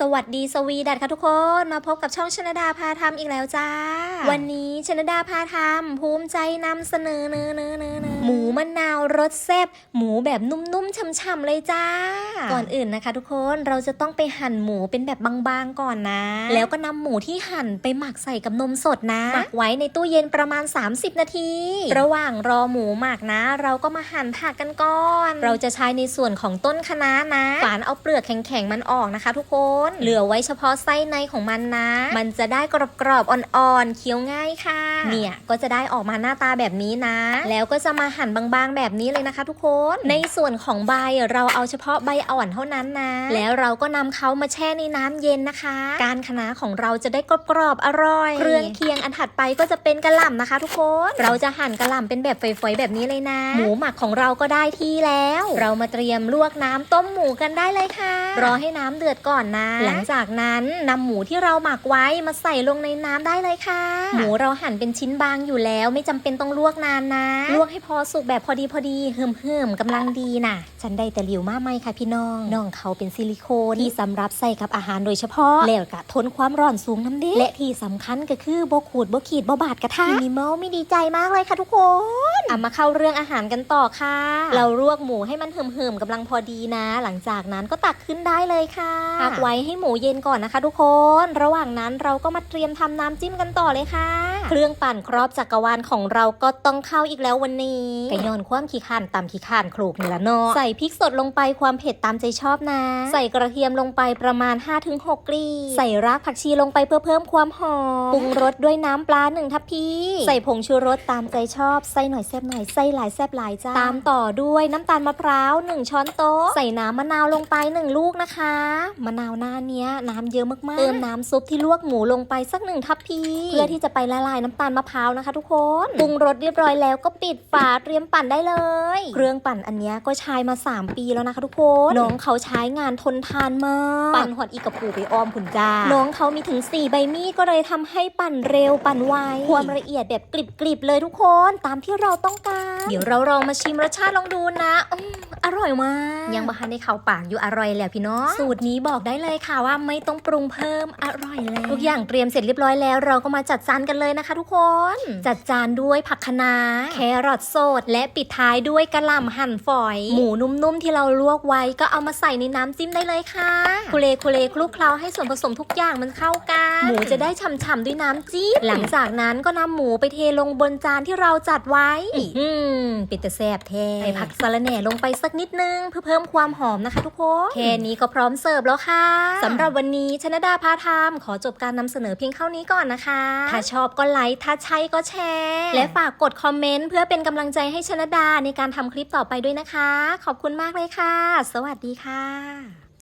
สวัสดีสวีดัตค่ะทุกคนมาพบกับช่องชนดาพาทำอีกแล้วจ้า วันนี้ชนดาพาทำภูมิใจนำเสนอเนอเนอเนอเนอหมูมะนาวรสแซ่บหมูแบบนุ่มๆช่ำๆเลยจ้า ก่อนอื่นนะคะ ทุกคนเราจะต้องไปหั่นหมูเป็นแบบบางๆก่อนนะ แล้วก็นำหมูที่หั่นไปหมักใส่กับนมสดนะหมักไว้ในตู้เย็นประมาณ 30 นาที ระหว่างรอหมูหมักนะ เราก็มาหั่นผักกันก่อน เราจะใช้ในส่วนของต้นคะน้านะฝานเอาเปลือกแข็งๆมันออกนะคะ ทุกคนเหลือไว้เฉพาะไส้ในของมันนะ มันจะได้กรอบๆอ่อนๆเคี้ยวง่ายค่ะ เนี่ยก็จะได้ออกมาหน้าตาแบบนี้นะ แล้วก็จะมาหั่นบางๆแบบนี้เลยนะคะ ทุกคน ในส่วนของใบเราเอาเฉพาะใบอ่อนเท่านั้นนะ แล้วเราก็นำเขามาแช่ในน้ำเย็นนะคะ การคะน้าของเราจะได้กรอบๆอร่อย เครื่องเคียงอันถัดไปก็จะเป็นกระหล่ำนะคะ ทุกคน เราจะหั่นกระหล่ำเป็นแบบฝอยๆแบบนี้เลยนะ หมูหมักของเราก็ได้ที่แล้ว เรามาเตรียมลวกน้ำต้มหมูกันได้เลยค่ะ รอให้น้ำเดือดก่อนนะหลังจากนั้นนำหมูที่เราหมักไว้มาใส่ลงในน้ำได้เลยค่ะ หมูเราหั่นเป็นชิ้นบางอยู่แล้วไม่จำเป็นต้องลวกนานนะ ลวกให้พอสุกแบบพอดีพอดีเฮิมเฮิมๆกำลังดีน่ะ ฉันได้แต่หลิวมากไหมค่ะพี่น้องน้องเขาเป็นซิลิโคนที่สำหรับใส่กับอาหารโดยเฉพาะแล้วก็ทนความร้อนสูงน้ำเด็และที่สำคัญก็คือบ่ขูดบ่ขีดบ่บาดกระทะมินิมอลไม่ดีใจมากเลยค่ะทุกคนอะมาเข้าเรื่องอาหารกันต่อค่ะ เราลวกหมูให้มันเหิมๆกำลังพอดีนะ หลังจากนั้นก็ตักขึ้นได้เลยค่ะพักไว้ให้หมูเย็นก่อนนะคะทุกคน ระหว่างนั้นเราก็มาเตรียมทำน้ำจิ้มกันต่อเลยค่ะ เครื่องปั่นครอบจักรวาลของเราก็ต้องเข้าอีกแล้ววันนี้กระยอนความขี้ข่านตำขี้ข่านโขลกนี่ละเนาะใส่พริกสดลงไปความเผ็ดตามใจชอบนะ ใส่กระเทียมลงไปประมาณ 5-6 กลีบใส่รากผักชีลงไปเพื่อเพิ่มความหอมปรุงรสด้วยน้ำปลาหนึ่งทัพพีใส่ผงชูรสตามใจชอบใส่หน่อยแซ่บหน่อยใส่หลายแซ่บหลายจ้าตามต่อด้วยน้ำตาลมะพร้าวหนึ่งช้อนโต๊ะใส่น้ำมะนาวลงไปหนึ่งลูกนะคะมะนาวหน้าเนี้ยน้ำเยอะมากๆเติมน้ำซุปที่ลวกหมูลงไปสักหนึ่งทัพพีเพื่อที่จะไปละลายน้ำตาลมะพร้าวนะคะ ทุกคนปรุงรสเรียบร้อยแล้วก็ปิดฝาเตรียมปั่นได้เลย เครื่องปั่นอันเนี้ยก็ใช้มา 3 ปีแล้วนะคะ ทุกคนน้องเขาใช้งานทนทานมากปั่นหอดอีกกระปูไปอ้อมผุนจ้าน้องเขามีถึง 4 ใบมีดก็เลยทำให้ปั่นเร็วปั่นไวความละเอียดแบบกริบๆเลยทุกคนตามที่เราต้องการ เดี๋ยวเราลองมาชิมรสชาติลองดูนะอืมอ ร่อยมาก ยังบะฮันได้เข้าปากอยู่อร่อยแล้วพี่น้อง สูตรนี้บอกได้เลยค่ะว่าไม่ต้องปรุงเพิ่มอร่อยแล้ว ทุกอย่างเตรียมเสร็จเรียบร้อยแล้ว เราก็มาจัดจานกันเลยนะคะ ทุกคน จัดจานด้วยผักคะน้าแครอทสด และปิดท้ายด้วยกระหล่ำหั่นฝอย หมูนุ่มๆที่เราลวกไว้ก็เอามาใส่ในน้ำจิ้มได้เลยค่ะคุเลคุเลคลุกเคล้าให้ส่วนผสมทุกอย่างมันเข้ากันหมูจะได้ฉ่ำๆด้วยน้ำจิ้มหลังจากนั้นก็นำหมูไปเทลงบนจานที่เราจัดไว้อืมปิดแต่แซ่บแท้ใส่ผักสะระแหน่ลงไปสักนิดนึงเพื่อเพิ่มความหอมนะคะทุกคนแค่นี้ก็พร้อมเสิร์ฟแล้วค่ะสำหรับวันนี้ชนดาพาทำขอจบการนำเสนอเพียงเท่านี้ก่อนนะคะ ถ้าชอบก็ไลค์ถ้าใช่ก็แชร์ และฝากกดคอมเมนต์เพื่อเป็นกำลังใจให้ชนดาในการทำคลิปต่อไปด้วยนะคะ ขอบคุณมากเลยค่ะ สวัสดีค่ะ